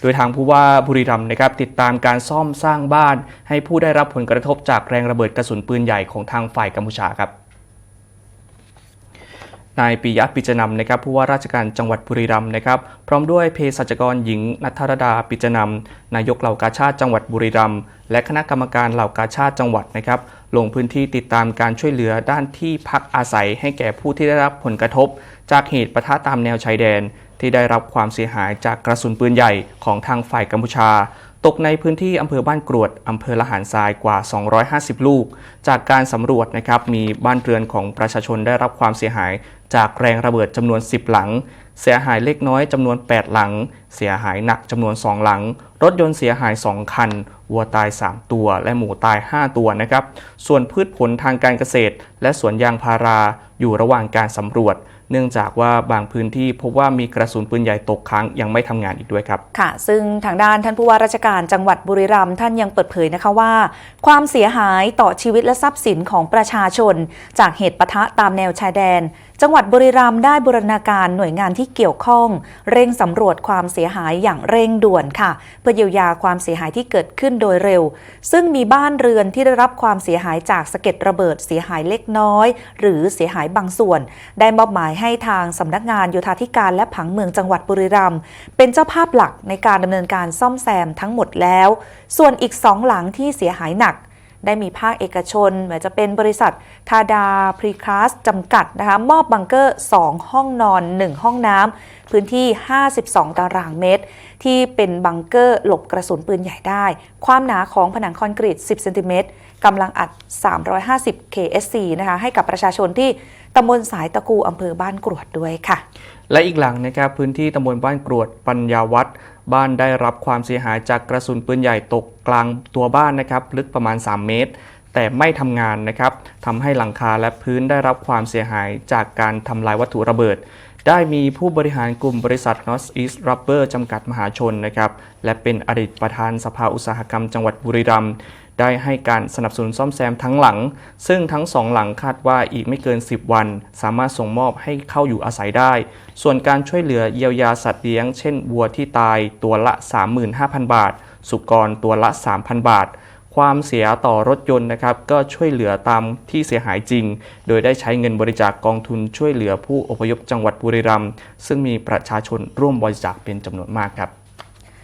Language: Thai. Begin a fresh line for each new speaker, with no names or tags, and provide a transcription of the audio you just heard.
โดยทางผู้ว่าบุรีรัมย์นะครับติดตามการซ่อมสร้างบ้าน ให้ผู้ได้รับผลกระทบจากแรงระเบิดกระสุนปืนใหญ่ของทางฝ่ายกัมพูชาครับนายปิยะปิจนำนะครับผู้ว่าราชการจังหวัดบุรีรัมย์นะครับพร้อมด้วยเภสัชกรหญิงนัทรดาปิจนำนายกเหล่ากาชาติจังหวัดบุรีรัมย์และคณะกรรมการเหล่ากาชาติจังหวัดนะครับลงพื้นที่ติดตามการช่วยเหลือด้านที่พักอาศัยให้แก่ผู้ที่ได้รับผลกระทบ จากเหตุประทะตามแนวชายแดน ที่ได้รับความเสียหายจากกระสุนปืนใหญ่ของทางฝ่ายกัมพูชา ตกในพื้นที่อำเภอบ้านกรวดอำเภอละหารทรายกว่า 250 ลูก จากการสำรวจนะครับมีบ้านเรือนของประชาชนได้รับความเสียหาย จากแรงระเบิดจำนวน 10 หลัง เสียหายเล็กน้อยจำนวน 8 หลัง เสียหายหนักจำนวน 2 หลัง รถยนต์เสียหาย 2 คันวัวตาย 3 ตัว และหมูตาย 5 ตัวนะครับส่วนพืชผลทางการเกษตร และสวนยางพารา อยู่ระหว่างการสำรวจ เนื่องจากว่าบางพื้นที่พบว่ามีกระสุนปืนใหญ่ตกค้างยังไม่ทำงานอีกด้วยครับ
ค่ะ ซึ่งทางด้านท่านผู้ว่าราชการจังหวัดบุรีรัมย์ท่านยังเปิดเผยนะคะว่า ความเสียหายต่อชีวิตและทรัพย์สินของประชาชน จากเหตุปะทะตามแนวชายแดน จังหวัดบุรีรัมย์ได้บูรณาการหน่วยงานที่เกี่ยวข้อง เร่งสำรวจความเสียหายอย่างเร่งด่วนค่ะ เพื่อเยียวยาความเสียหายที่เกิดขึ้นโดยเร็ว ซึ่งมีบ้านเรือนที่ได้รับความเสียหายจากสะเก็ดระเบิดเสียหายเล็กน้อย หรือเสียหายบางส่วน ได้มอบหมายให้ทางสำนักงานโยธาธิการและผังเมืองจังหวัดบุรีรัมย์เป็นเจ้าภาพหลักในการดำเนินการซ่อมแซมทั้งหมดแล้ว ส่วนอีกสองหลังที่เสียหายหนัก ได้มีภาคเอกชนไม่ว่าจะเป็นบริษัททาดาพรีคลาสจำกัดนะคะมอบบังเกอร์ 2 ห้องนอน 1 ห้องน้ำพื้นที่ 52 ตารางเมตร ที่เป็นบังเกอร์หลบกระสุนปืนใหญ่ได้ ความหนาของผนังคอนกรีต 10 เซนติเมตรกำลังอัด 350 KSC นะคะให้กับประชาชนที่ตำบลสายตะกูอำเภอบ้านกรวดด้วยค่ะ
และอีกหลังนะครับพื้นที่ตำบลบ้านกรวดปัญญาวัฒน์บ้านได้รับความเสียหายจากกระสุนปืนใหญ่ตกกลางตัวบ้านนะครับลึกประมาณ 3 เมตร แต่ไม่ทำงานนะครับทำให้หลังคาและพื้นได้รับความเสียหายจากการทำลายวัตถุระเบิด ได้มีผู้บริหารกลุ่มบริษัท North East Rubber จำกัดมหาชนนะครับและเป็นอดีตประธานสภาอุตสาหกรรมจังหวัดบุรีรัมย์ ได้ให้การสนับสนุนซ่อมแซมทั้งหลัง ซึ่งทั้งสองหลังคาดว่าอีกไม่เกิน 10 วัน สามารถส่งมอบให้เข้าอยู่อาศัยได้ ส่วนการช่วยเหลือเยียวยาสัตว์เลี้ยง เช่นวัวที่ตายตัวละ 35,000 บาท สุกรตัวละ 3,000 บาทความเสียต่อรถยนต์นะครับก็ช่วยเหลือตามที่เสียหายจริง โดยได้ใช้เงินบริจาคกกองทุนช่วยเหลือผู้อพยพจังหวัดบุรีรัมย์ซึ่งมีประชาชนร่วมบริจาคเป็นจำนวนมากครับ